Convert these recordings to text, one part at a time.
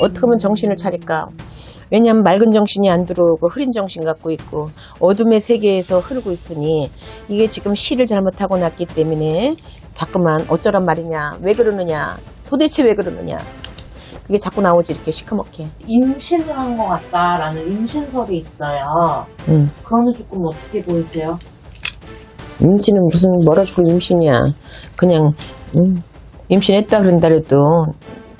어떻게 하면 정신을 차릴까? 왜냐하면 맑은 정신이 안 들어오고 흐린 정신 갖고 있고 어둠의 세계에서 흐르고 있으니 이게 지금 시를 잘못하고 났기 때문에 자꾸만 어쩌란 말이냐 왜 그러느냐 도대체 왜 그러느냐 그게 자꾸 나오지 이렇게 시커멓게 임신을 한 것 같다라는 임신설이 있어요. 음. 그거는 조금 어떻게 보이세요? 임신은 무슨 뭐라 죽을 임신이야 그냥 음, 임신했다 그런다 해도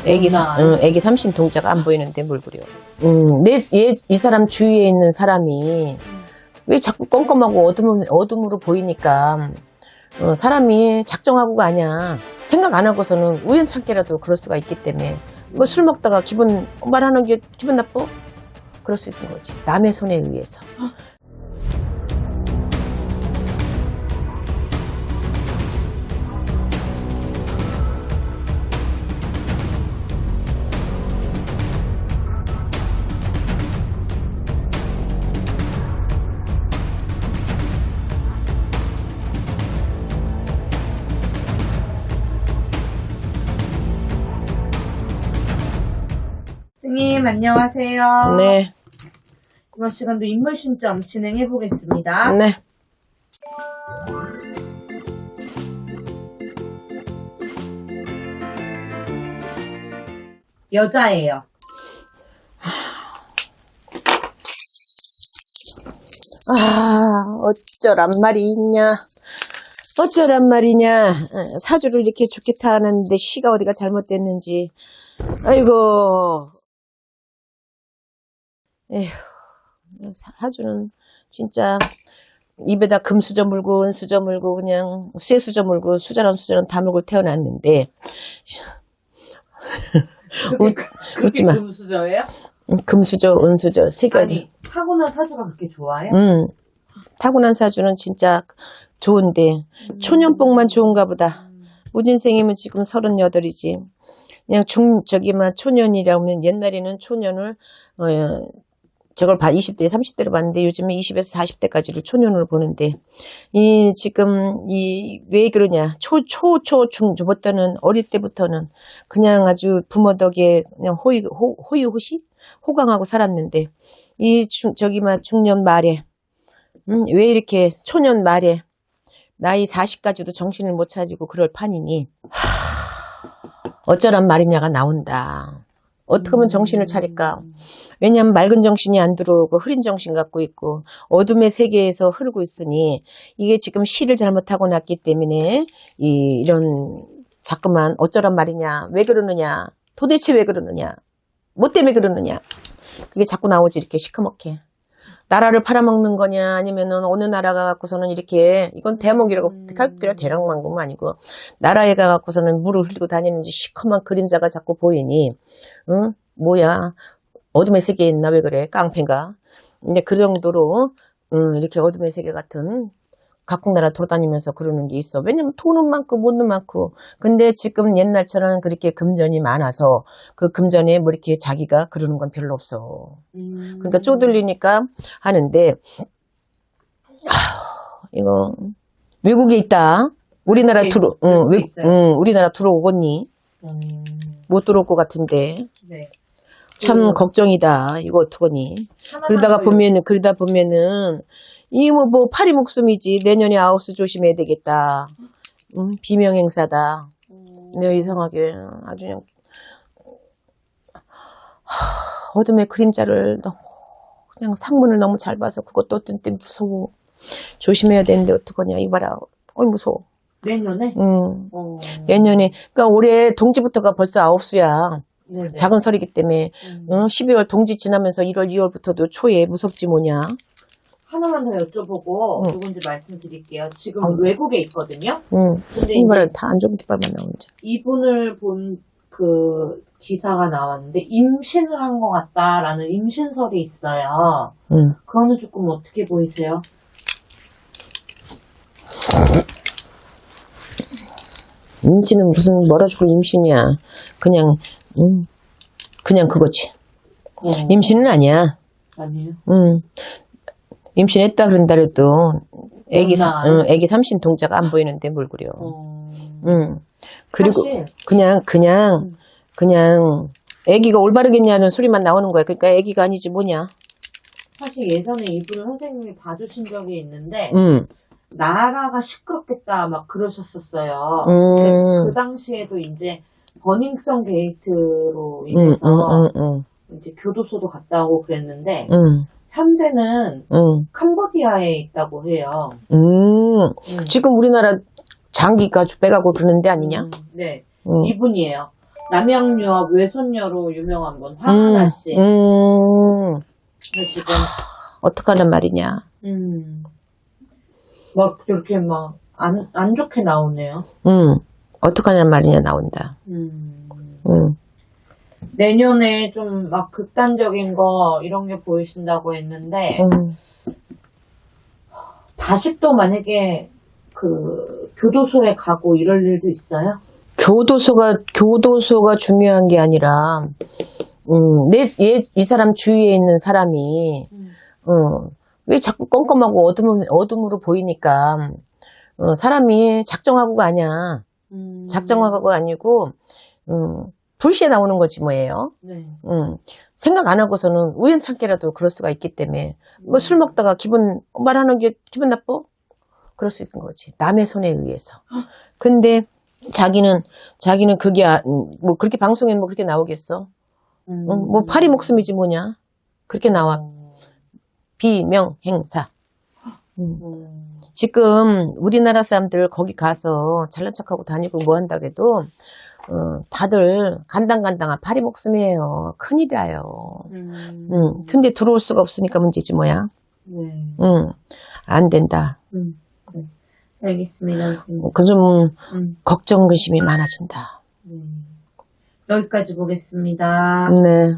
애기, 사-. 응, 애기 삼신 동자가 안 보이는데 뭘 그려. 음, 내, 얘, 이 사람 주위에 있는 사람이 왜 자꾸 껌껌하고 어둠, 어둠으로 보이니까 어, 사람이 작정하고가 아니야. 생각 안 하고서는 우연찮게라도 그럴 수가 있기 때문에 뭐 술 먹다가 기분 말하는 게 기분 나빠? 그럴 수 있는 거지. 남의 손에 의해서 스님 안녕하세요. 네, 이번 시간도 인물 신점 진행해 보겠습니다. 네. 여자예요. 아, 어쩌란 말이 있냐. 어쩌란 말이냐. 어, 사주를 이렇게 좋게 타는데 시가 어디가 잘못됐는지. 아이고. 에휴, 사주는 진짜 입에다 금수저 물고 은수저 물고 그냥 쇠수저 물고 수저랑 수저랑 다 물고 태어났는데 웃- 웃지 마. 금수저예요? 음, 금수저 은수저 세 가지. 아니 타고난 사주가 그렇게 좋아해? 음, 타고난 사주는 진짜 좋은데, 초년복만 좋은가 보다. 무진생이면 지금 서른여덟이지. 그냥 중, 저기만 초년이라면 옛날에는 초년을, 어, 저걸 봐, 20대, 30대로 봤는데 요즘에 20에서 40대까지를 초년으로 보는데, 이, 지금, 이, 왜 그러냐. 초, 초, 초, 중, 저부터는 어릴 때부터는 그냥 아주 부모 덕에 그냥 호의, 호, 호의호시? 호강하고 살았는데, 이 중, 저기만 중년 말에, 음, 왜 이렇게 초년 말에 나이 40까지도 정신을 못 차리고 그럴 판이니 하, 어쩌란 말이냐가 나온다. 어떻게 하면 정신을 차릴까? 왜냐하면 맑은 정신이 안 들어오고 흐린 정신 갖고 있고 어둠의 세계에서 흐르고 있으니 이게 지금 시를 잘못하고 났기 때문에 이, 이런 자꾸만 어쩌란 말이냐? 왜 그러느냐? 도대체 왜 그러느냐? 뭐 때문에 그러느냐? 그게 자꾸 나오지 이렇게 시커멓게 나라를 팔아먹는 거냐 아니면은 어느 나라가 갖고서는 이렇게 이건 대목이라고 그냥 대랑만금 아니고. 나라에 가 갖고서는 물을 흘리고 다니는지 시커먼 그림자가 자꾸 보이니 응? 뭐야? 어둠의 세계에 있나? 왜 그래? 깡패인가? 근데 그 정도로 음, 이렇게 어둠의 세계 같은 각국 나라 돌아다니면서 그러는 게 있어. 왜냐면 돈은 많고 못는 많고. 근데 지금 옛날처럼 그렇게 금전이 많아서 그 금전에 뭐 이렇게 자기가 그러는 건 별로 없어. 음. 그러니까 쪼들리니까 하는데 아, 이거 외국에 있다. 우리나라 네, 들어, 응, 외. 응, 우리나라 들어오겠니? 음. 못 들어올 것 같은데 네. 참 그- 걱정이다. 이거 어떡하니? 그러다가 더 보면은 그러다 보면은 이 뭐 뭐 파리 목숨이지 내년에 아우스 조심해야 되겠다. 음, 비명 행사다. 음. 네 이상하게 아주 그냥 하, 어둠의 그림자를 너무 그냥 상문을 너무 잘 봐서 그것도 어떤 때 무서워. 조심해야 되는데 어떡하냐 이거 봐라. 어이 무서워. 내년에? 음. 어. 내년에 그러니까 올해 동지부터가 벌써 아홉 수야. 네네. 작은 설이기 때문에 음. 응? 12월 동지 지나면서 1월, 2월부터도 초에 무섭지 뭐냐. 하나만 더 여쭤보고 응. 누군지 말씀드릴게요. 지금 어. 외국에 있거든요. 응. 근데 이 말은 이제 다안 좋은 뒷발만 나오지. 이분을 본 그 기사가 나왔는데 임신을 한 것 같다라는 임신설이 있어요. 응. 그거는 조금 어떻게 보이세요? 임신은 무슨 뭐라 죽을 임신이야. 그냥, 응. 그냥 그거지. 어. 임신은 아니야. 아니에요. 응. 임신했다 그런다 해도 애기, 사-. 응, 애기 삼신 동자가 안 보이는데 뭘 그려. 어. 응. 그리고 사실 그냥, 그냥, 그냥 애기가 올바르겠냐는 소리만 나오는 거야. 그러니까 애기가 아니지 뭐냐. 사실 예전에 이분을 선생님이 봐주신 적이 있는데 음, 나라가 시끄럽겠다 막 그러셨었어요. 음, 그 당시에도 이제 버닝썬 게이트로 음, 인해서 음, 음, 이제 교도소도 갔다 오고 그랬는데 음, 현재는 음, 캄보디아에 있다고 해요. 음. 음. 지금 우리나라 장기가 빼가고 그러는 데 아니냐? 음, 네, 음. 이분이에요. 남양유업 외손녀로 유명한 분 황하나 씨. 음, 지금 어떡하란 말이냐. 음, 막 그렇게 막 안안 좋게 나오네요. 음, 어떡하란 말이냐 나온다. 음. 음, 내년에 좀 막 극단적인 거 이런 게 보이신다고 했는데 음. 다시 또 만약에 그 교도소에 가고 이럴 일도 있어요? 교도소가 교도소가 중요한 게 아니라 음, 내, 얘, 이 사람 주위에 있는 사람이 어, 왜 자꾸 껌껌하고 어둠, 어둠으로 보이니까 어, 사람이 작정하고가 아니야. 음. 작정하고가 아니고 음, 불시에 나오는 거지 뭐예요. 네. 음, 생각 안 하고서는 우연찮게라도 그럴 수가 있기 때문에 뭐 술 먹다가 기분 말하는 게 기분 나빠? 그럴 수 있는 거지. 남의 손에 의해서. 근데 자기는 자기는 그게 아- 음, 뭐 그렇게 방송에 뭐 그렇게 나오겠어? 음. 어, 뭐 파리 목숨이지 뭐냐? 그렇게 나와. 비명행사. 음. 음. 지금 우리나라 사람들 거기 가서 잘난 척하고 다니고 뭐 한다 그래도 어, 다들 간당간당한 파리 목숨이에요. 큰일이에요. 음. 음, 근데 들어올 수가 없으니까 문제지 뭐야. 네. 음, 안 된다. 음. 네. 알겠습니다. 선생님. 그좀 음. 걱정 근심이 많아진다. 네. 여기까지 보겠습니다. 네.